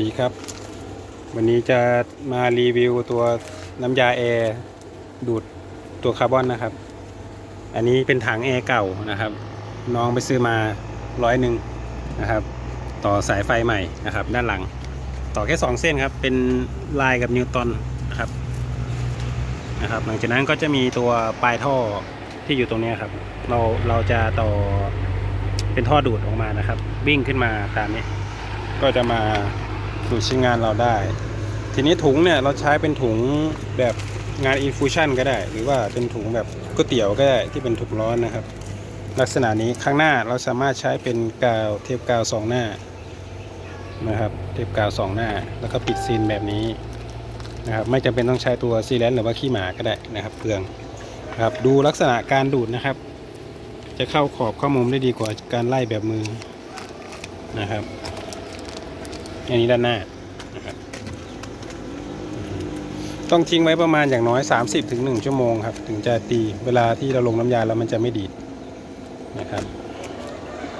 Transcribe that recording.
ดีครับ วันนี้จะมารีวิวตัวน้ำยาแอร์ดูดตัวคาร์บอนนะครับ อันนี้เป็นถังแอร์เก่านะครับ น้องไปซื้อมาร้อยหนึ่งนะครับ ต่อสายไฟใหม่นะครับ ด้านหลัง ต่อแค่ 2 เส้นครับ เป็นลายกับนิวตันนะครับนะครับ หลังจากนั้นก็จะมีตัวปลายท่อที่อยู่ตรงนี้ครับ เราเราจะต่อเป็นท่อดูดออกมานะครับ วิ่งขึ้นมาตามนี้ก็จะมา ดูดใช้งานเราได้ ทีนี้ถุงเนี่ยเราใช้เป็นถุงแบบงานอินฟูชันก็ได้ หรือว่าเป็นถุงแบบก๋วยเตี๋ยวก็ได้ที่เป็นถุงร้อนนะครับ ลักษณะนี้ข้างหน้าเราสามารถใช้เป็นกาวเทปกาวสองหน้านะครับ เทปกาวสองหน้า แล้วก็ปิดซีนแบบนี้นะครับ ไม่จำเป็นต้องใช้ตัวซีแลนหรือว่าขี้หมาก็ได้นะครับเปลืองนะครับดูลักษณะการดูดนะครับ จะเข้าขอบข้ามุมได้ดีกว่าการไล่แบบมือนะครับ อันนี้ด้านหน้านะครับต้องทิ้งไว้ประมาณอย่างน้อย 30-1 ชั่วโมงครับ ถึงจะตีเวลาที่เราลงน้ำยาแล้วมันจะไม่ดีดนะครับ